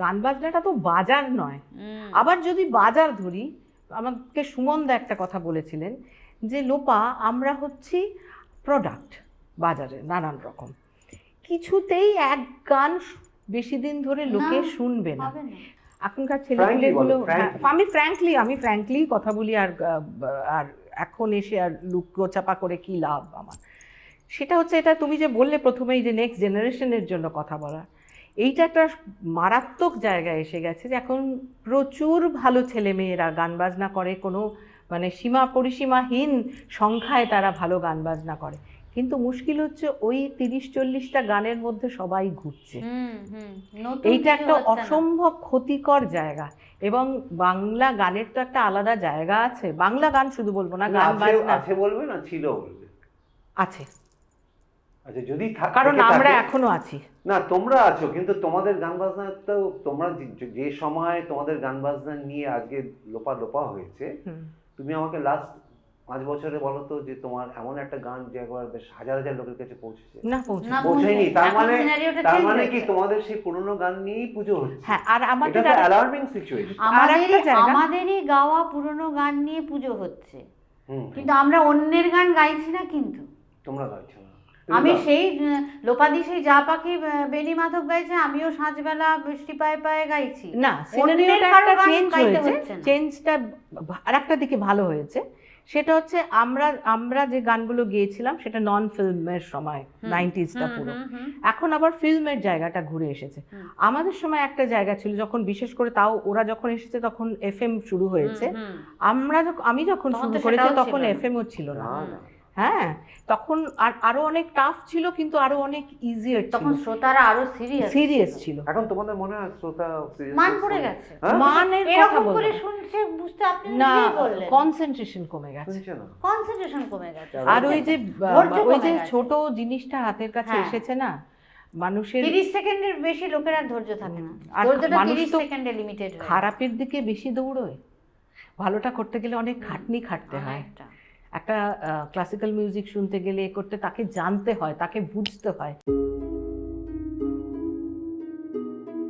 গান বাজনাটা তো বাজার নয়। আবার যদি বাজার ধরি আমাকে সুমনদা একটা কথা বলেছিলেন যে লোপা আমরা হচ্ছি প্রোডাক্ট বাজারে নানান রকম। কিছুতেই এক গান বেশি দিন ধরে লোকে শুনবে না। এখনকার ছেলেগুলো বলো, আমি ফ্র্যাঙ্কলি আমি ফ্র্যাঙ্কলি কথা বলি আর আর এখন এসে আর লুক লুকোচাপা করে কি লাভ আমার? সেটা হচ্ছে এটা তুমি যে বললে প্রথমেই যে নেক্সট জেনারেশনের জন্য কথা বলা এইটা একটা মারাত্মক জায়গায় এসে গেছে যে এখন প্রচুর ভালো ছেলে মেয়েরা গান বাজনা করে কোনো মানে সীমা পরিসীমাহীন সংখ্যায় তারা ভালো গান বাজনা করে। কিন্তু মুশকিল হচ্ছে ওই তিরিশ চল্লিশটা গানের মধ্যে সবাই ঘুরছে। হুম হুম নতুন এইটা একটা অসম্ভব ক্ষতিকর জায়গা। এবং বাংলা গানের তো একটা আলাদা জায়গা আছে। বাংলা গান শুধু বলব না গান আছে বাজনা। আছে বলবে না ছিল আছে। আচ্ছা যদি কারণ আমরা এখনও আছি। না তোমরা আছো কিন্তু তোমাদের গান বাজনা তো তোমরা যে- সময় তোমাদের গান বাজনা নিয়ে আজকে লোপা লোপা হয়েছে তুমি আমাকে লাস্ট পাঁচ বছরে বলো তো যে তোমার এমন একটা গান যে একবার বেশ হাজার হাজার লোকের কাছে পৌঁছেছে। না তার মানে তার মানে কি তোমাদের সেই পুরনো গান নিয়েই পুজো হচ্ছে? হ্যাঁ আর আমাদের আর- অ্যালার্মিং সিচুয়েশন জায়গা- আমাদেরই গাওয়া পুরনো গান নিয়ে পুজো হচ্ছে। কিন্তু আমরা অন্যের গান গাইছি না কিন্তু। তোমরা গাইছো না। আমি সেই লোপাদি সেই যা পাখি বেনি মাধব গাইছে আমিও সাঁঝবেলা বৃষ্টি পায়ে পায়ে গাইছি। না সিনারিওটা একটা চেঞ্জ হয়েছে। চেঞ্জটা আর একটা দিকে ভালো হয়েছে। সেটা হচ্ছে আমরা আমরা যে গানগুলো গেয়েছিলাম সেটা নন ফিল্মের সময় নাইনটিজটা পুরো। এখন আবার ফিল্মের জায়গাটা ঘুরে এসেছে। আমাদের সময় একটা জায়গা ছিল যখন বিশেষ করে তাও ওরা যখন এসেছে তখন এফএম শুরু হয়েছে। আমরা আমি যখন শুরু করেছি তখন। এফএমও ছিল না। হ্যাঁ তখন আর আরও অনেক টাফ ছিল কিন্তু আরও অনেক ইজিয়ার ছিল। তখন শ্রোতারা আরও সিরিয়াস সিরিয়াস ছিল। এখন তোমাদের মনে হয় শ্রোতা মান পড়ে গেছে। হ্যাঁ? মানের কথা এরকম করে শুনছে বুঝতে আপনি না কনসেন্ট্রেশন কমে গেছে। কনসেন্ট্রেশন কমে গেছে। আর ওই যে ওই যে ছোট জিনিসটা হাতের কাছে হ্যাঁ। এসেছে না মানুষের তিরিশ সেকেন্ডের বেশি লোকের আর ধৈর্য থাকে না। আর ধৈর্যটা মানুষ তিরিশ তো সেকেন্ডে লিমিটেড খারাপের দিকে বেশি দৌড়োয়। ভালোটা করতে গেলে অনেক খাটনি খাটতে হয়। একটা ক্লাসিক্যাল মিউজিক শুনতে গেলে করতে তাকে জানতে হয় তাকে বুঝতে হয়।